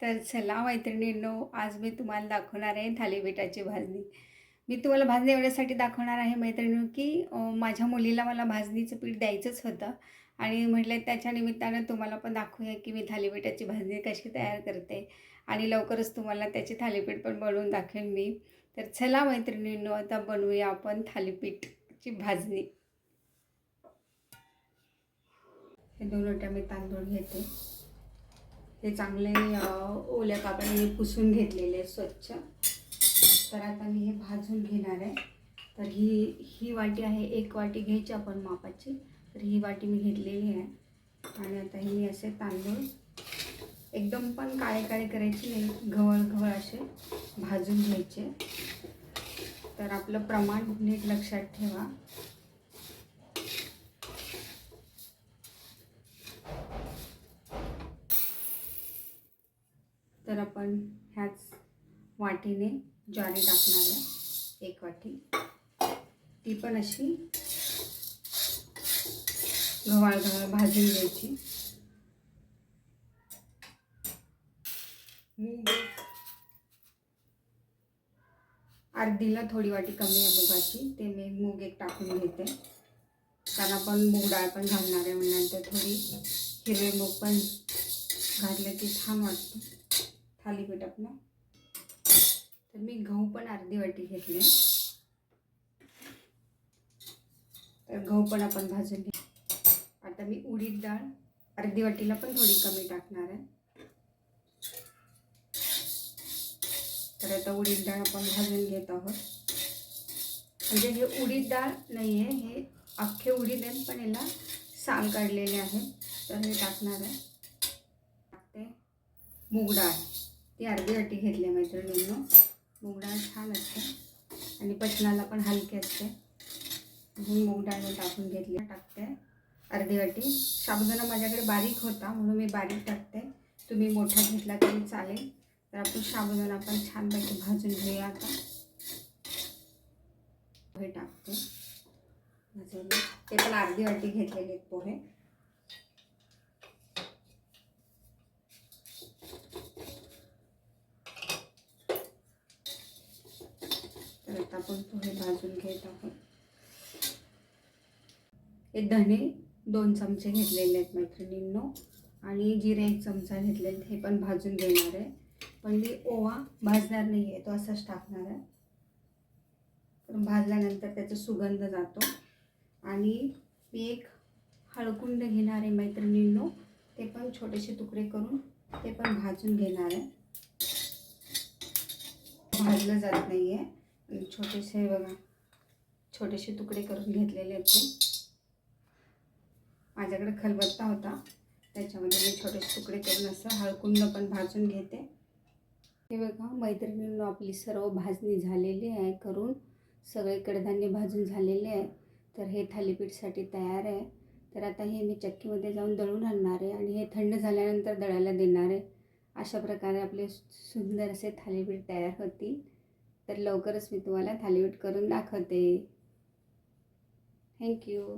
तर चला मैत्रिणींनो आज मी तुम्हाला दाखवणार आहे थालीपीठाची भाजणी. मी तुम्हाला भाजणी एवढ्यासाठी दाखवणार आहे मैत्रिणी की माझ्या मुलीला मला भाजणीचं पीठ द्यायचंच होतं. आणि म्हटलं त्याच्या निमित्तानं तुम्हाला पण दाखवूया की मी थालीपीठाची भाजणी कशी तयार करते. आणि लवकरच तुम्हाला त्याची थालीपीठ पण बनवून दाखवेन मी. तर चला मैत्रिणींनो आता बनवूया आपण थालीपीठची भाजणी. हे दोन लोट्या मी तांदूळ घेते. हे चांगले ओल्या कापडाने पुसून घेतलेले आहे स्वच्छ. तर आता मी हे भाजून घेणार आहे. तर ही ही वाटी आहे एक वाटी घ्यायची आपण मापाची. तर ही वाटी मी घेतलेली आहे. आणि आता हे मी असे तांदूळ एकदम पण काळे काळे करायचे नाही गवळ गवळ असे भाजून घ्यायचे. तर आपलं प्रमाण नीट लक्षात ठेवा. तर आपण ह्याच वाटीने ज्वारी टाकणार आहे. एक वाटी. ती पण अशी गव्हाळ गव्हाळ भाजून घ्यायची. मूग अर्धीला थोडी वाटी कमी आहे मुगाची. ते मी मूग एक टाकून घेते. कारण आपण मूग डाळ पण घालणार आहे म्हणल्यानंतर थोडी हिरवे मूग पण घातले की छान वाटतं. थालीपीठ आपलं. तर मी गहू पण अर्धी वाटी घेतले. तर गहू पण आपण भाजून घे आता मी उडीद डाळ अर्धी वाटीला पण थोडी कमी टाकणार आहे. तर आता उडीद डाळ आपण भाजून घेत आहोत. म्हणजे हे उडीद डाळ नाही आहे हे अख्खे उडीद आहेत पण याला साल काढलेले आहे. तर हे टाकणार आहे. टाकते. मूग डाळ. ती अर्धी वाटी घेतली आहे मैत्रिणींनो. मूग छान असते. आणि पचनाला पण हलकी असते. म्हणून मूग टाकून घेतली. टाकते. अर्धी वाटी. साबुदाणा माझ्याकडे बारीक होता म्हणून मी बारीक टाकते. तुम्ही मोठा घेतला तरी चालेल. तर आपण साबुदाणा पण छानपैकी भाजून घेऊया आता. पोहे टाकते. भाजून. ते पण अर्धी वाटी घेतलेले आहेत पोहे तर आता आपण पोहे भाजून घेत आहोत. हे धने दोन चमचे घेतलेले आहेत मैत्रिणींनो. आणि जिरे एक चमचा घेतलेले हे पण भाजून घेणार आहे. पण मी ओवा भाजणार नाही आहे तो असाच टाकणार आहे. तर भाजल्यानंतर त्याचा सुगंध जातो. आणि मी एक हळकुंड घेणार आहे मैत्रिणींनो. ते पण छोटेसे तुकडे करून ते पण भाजून घेणार आहे. भाजलं जात नाही आहे म्हणजे छोटेसे बघा छोटेसे तुकडे करून घेतलेले आहेत ते माझ्याकडे खलबत्ता होता त्याच्यामध्ये मी छोटेसे तुकडे करून असं हळकुंड पण भाजून घेते. हे बघा मैत्रिणींनो आपली सर्व भाजणी झालेली आहे करून सगळे कडधान्य भाजून झालेले आहे. तर हे थालीपीठसाठी तयार आहे. तर आता हे मी चक्कीमध्ये जाऊन दळून आणणार आहे आणि हे थंड झाल्यानंतर दळायला देणार आहे. अशा प्रकारे आपले सुंदर असे थालीपीठ तयार होतील. तर लवकरच मी तुम्हाला थालीपीठ करून दाखवते. थँक्यू